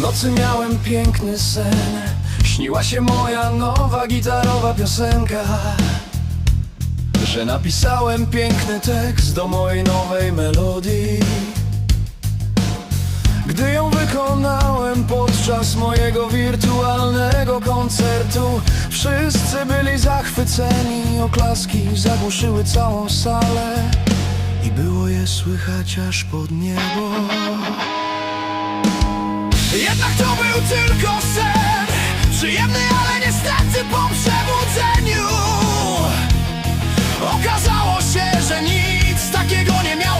nocy miałem piękny sen. Śniła się moja nowa gitarowa piosenka Że napisałem piękny tekst do mojej nowej melodii. Gdy ją wykonałem podczas mojego wirtualnego koncertu Wszyscy byli zachwyceni, oklaski zagłuszyły całą salę I było je słychać aż pod niebo jednak to był tylko sen. Przyjemny, ale niestety po przebudzeniu. Okazało się, że nic takiego nie miało